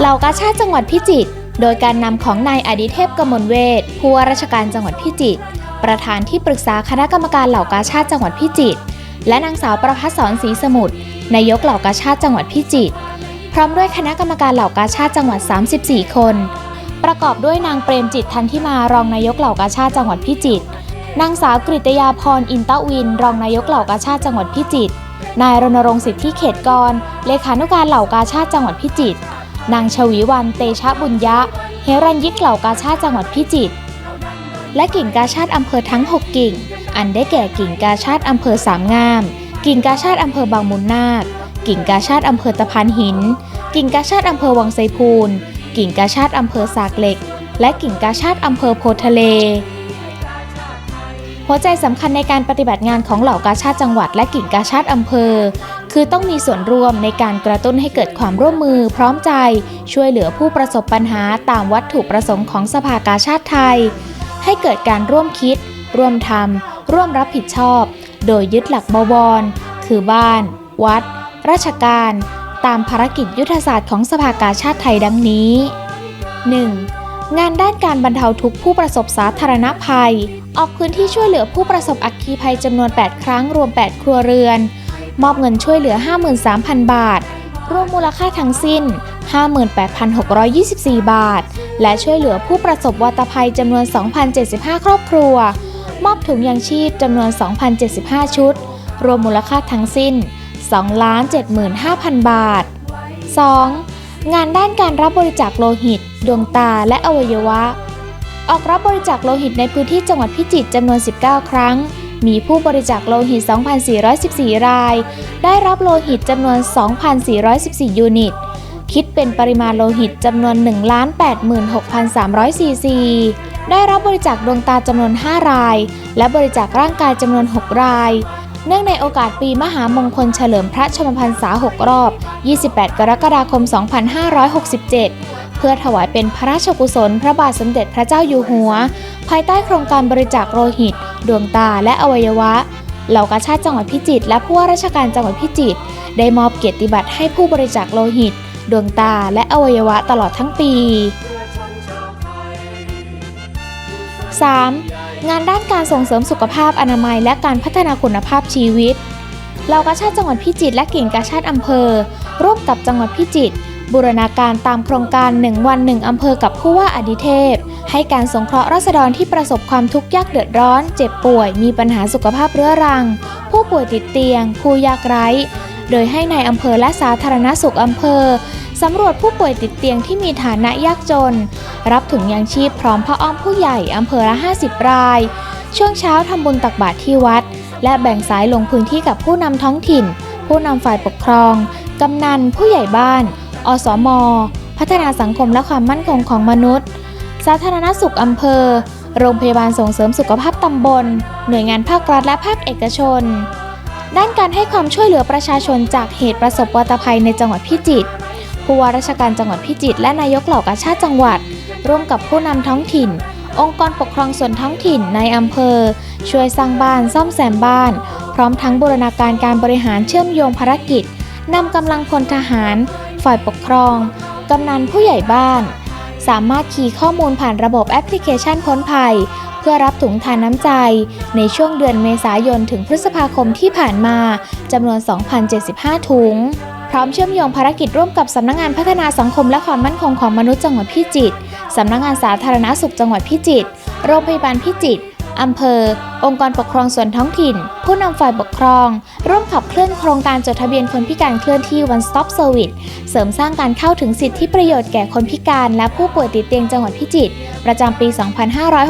เหล่ากาชาติจังหวัดพิจิตร โดยการนำของนายอดิเทพกมลเวทผู้ว่าราชการจังหวัดพิจิตร ประธานที่ปรึกษาคณะกรรมการเหล่ากาชาติจังหวัดพิจิตร และนางสาวประภัสสรศรีสมุทร นายกเหล่ากาชาติจังหวัดพิจิตร พร้อมด้วยคณะกรรมการเหล่ากาชาติจังหวัด 34 คน ประกอบด้วยนางเปรมจิตทันทิมารองนายกเหล่ากาชาติจังหวัดพิจิตร นางสาวกริตยาพรอินตะวิน รองนายกเหล่ากาชาติจังหวัดพิจิตร นายรณรงค์สิทธิเขตกร เลขานุการเหล่ากาชาติจังหวัดพิจิตร นางชวีวันเตชะบุญยะ เฮรัญยิกเหล่ากาชาติจังหวัดพิจิตร และกิ่งกาชาติอำเภอทั้ง 6 กิ่ง อันได้แก่กิ่งกาชาติอำเภอสามงาม กิ่งกาชาติอำเภอบางมุนนาค กิ่งกาชาติอำเภอตะพานหิน กิ่งกาชาติอำเภอวังไซพูน กิ่งกาชาติอำเภอสากเหล็ก และกิ่งกาชาติอำเภอโพทะเลหัวใจสำคัญในการปฏิบัติงานของเหล่ากาชาติจังหวัดและกิ่งกาชาติอำเภอ คือต้องมีส่วนร่วมในการกระตุ้นให้เกิดความร่วมมือพร้อมใจ ช่วยเหลือผู้ประสบปัญหาตามวัตถุประสงค์ของสภากาชาติไทย ให้เกิดการร่วมคิด ร่วมทำร่วมรับผิดชอบ โดยยึดหลักบวร คือบ้าน วัด ราชการ ตามภารกิจยุทธศาสตร์ของสภากาชาติไทยดังนี้ 1. งานด้านการบรรเทาทุกข์ผู้ประสบสาธารณภัย ออกพื้นที่ช่วยเหลือผู้ประสบอัคคีภัยจำนวน 8 ครั้งรวม 8 ครัวเรือน มอบเงินช่วยเหลือ 53,000 บาท รวมมูลค่าทั้งสิ้น 58,624 บาท และช่วยเหลือผู้ประสบวัตภัยจำนวน 2,075 ครอบครัว มอบถุงยางชีพจำนวน 2,075 ชุด รวมมูลค่าทั้งสิ้น 2,75,000 บาท 2. งานด้านการรับบริจาคโลหิต ดวงตาและอวัยวะ ออกรับบริจาคโลหิตในพื้นที่จังหวัดพิจิตรจำนวน 19 ครั้ง มีผู้บริจาคโลหิต 2,414 ราย ได้รับโลหิตจำนวน 2,414 ยูนิต คิดเป็นปริมาณโลหิตจำนวน 1,86,300ซีซี ได้รับบริจาคดวงตาจำนวน 5 ราย และบริจาคร่างกายจำนวน 6 ราย เนื่องในโอกาสปีมหามงคลเฉลิมพระชนมพรรษา 6 รอบ 28 กรกฎาคม 2567เพื่อถวายเป็นพระราชกุศลพระบาทสมเด็จพระเจ้าอยู่หัว ภายใต้โครงการบริจาคโลหิต ดวงตาและอวัยวะเหล่ากาชาติจังหวัดพิจิตรและผู้ว่าราชการจังหวัดพิจิตรได้มอบเกียรติบัตรให้ผู้บริจาคโลหิต ดวงตาและอวัยวะตลอดทั้งปี 3. งานด้านการส่งเสริมสุขภาพอนามัยและการพัฒนาคุณภาพชีวิตเหล่ากาชาติจังหวัดพิจิตรและกิ่งกาชาติอำเภอ ร่วมกับจังหวัดพิจิตรบูรณาการตามโครงการ 1 วัน 1 อำเภอกับผู้ว่าอดิเทพ ให้การสงเคราะห์ราษฎรที่ประสบความทุกข์ยากเดือดร้อน เจ็บป่วย มีปัญหาสุขภาพเรื้อรัง ผู้ป่วยติดเตียง ผู้ยากไร้ โดยให้ในายอำเภอและสาธารณสุขอำเภอสำรวจผู้ป่วยติดเตียงที่มีฐานะยากจน รับถุงยางชีพพร้อมผ้าอ้อมผู้ใหญ่อำเภอละ 50 ราย ช่วงเช้าทำบุญตักบาตรที่วัด และแบ่งสายลงพื้นที่กับผู้นำท้องถิ่น ผู้นำฝ่ายปกครอง กำนัน ผู้ใหญ่บ้าน อสม พัฒนาสังคมและความมั่นคงของมนุษย์ สาธารณสุขอำเภอ โรงพยาบาลส่งเสริมสุขภาพตำบล หน่วยงานภาครัฐและภาคเอกชน ด้านการให้ความช่วยเหลือประชาชนจากเหตุประสบวัตภัยในจังหวัดพิจิตร ผู้ว่าราชการจังหวัดพิจิตรและนายกเหล่ากาชาติจังหวัด ร่วมกับผู้นำท้องถิ่น องค์กรปกครองส่วนท้องถิ่นในอำเภอ ช่วยสร้างบ้านซ่อมแซมบ้าน พร้อมทั้งบูรณาการการบริหารเชื่อมโยงภารกิจนำกำลังพลทหาร ฝ่ายปกครอง กำนันผู้ใหญ่บ้าน สามารถขี่ข้อมูลผ่านระบบแอปพลิเคชันพ้นภัย เพื่อรับถุงทานน้ำใจ ในช่วงเดือนเมษายนถึงพฤษภาคมที่ผ่านมาจำนวน 2,075 ถุง พร้อมเชื่อมโยงภารกิจร่วมกับสำนักงานพัฒนาสังคมและความมั่นคงของมนุษย์จังหวัดพิจิตรสำนักงานสาธารณสุขจังหวัดพิจิตรโรงพยาบาลพิจิตร อำเภอ องค์กรปกครองส่วนท้องถิ่น ผู้นำฝ่ายปกครอง ร่วมขับเคลื่อนโครงการจดทะเบียนคนพิการเคลื่อนที่ One Stop Service เสริมสร้างการเข้าถึงสิทธิประโยชน์แก่คนพิการและผู้ป่วยติดเตียงจังหวัดพิจิตรประจำปี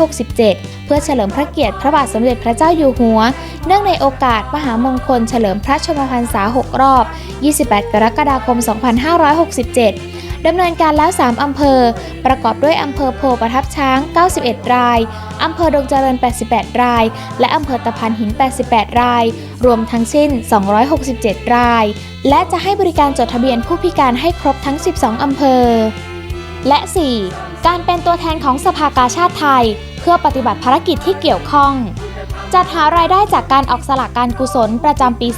2567 เพื่อเฉลิมพระเกียรติพระบาทสมเด็จพระเจ้าอยู่หัว เนื่องในโอกาสมหามงคลเฉลิมพระชนมพรรษา 6 รอบ 28 กรกฎาคม 2567 ดำเนินการแล้ว 3 อำเภอ ประกอบด้วยอำเภอโพประทับช้าง 91 ราย อำเภอดงเจริญ 88 ราย และอำเภอตะพานหิน 88 ราย รวมทั้งสิ้น 267 ราย และจะให้บริการจดทะเบียนผู้พิการให้ครบทั้ง 12 อำเภอ และ 4. การเป็นตัวแทนของสภากาชาติไทย เพื่อปฏิบัติภารกิจที่เกี่ยวข้องจัดหารายได้จากการออกสลากการกุศลประจำปี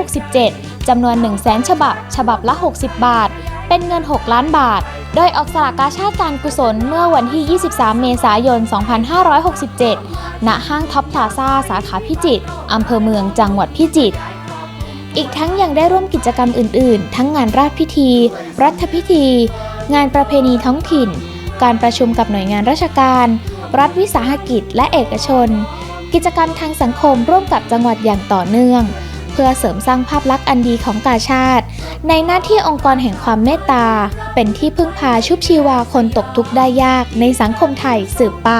2567 จำนวน 1 0 0 0 0แฉบับ ฉบับละ 60 บาท เป็นเงิน 6 ล้านบาท โดยออกสลากกาชาติการกุศลเมื่อวันที่ 23 เมษายน 2567 ณ ห้างท็อปพลาซ่าสาขาพิจิตรอำเภอเมืองจังหวัดพิจิตร อีกทั้งยังได้ร่วมกิจกรรมอื่น ๆ ทั้งงานราชพิธี รัฐพิธี งานประเพณีท้องถิ่น การประชุมกับหน่วยงานราชการ รัฐวิสาหกิจและเอกชน กิจกรรมทางสังคมร่วมกับจังหวัดอย่างต่อเนื่อง พื่อเสริมสร้างภาพลักษณ์อันดีของกาชาติ ในหน้าที่องค์กรแห่งความเมตตา เป็นที่พึ่งพาชุบชีวาคนตกทุกข์ได้ยากในสังคมไทยสืบไป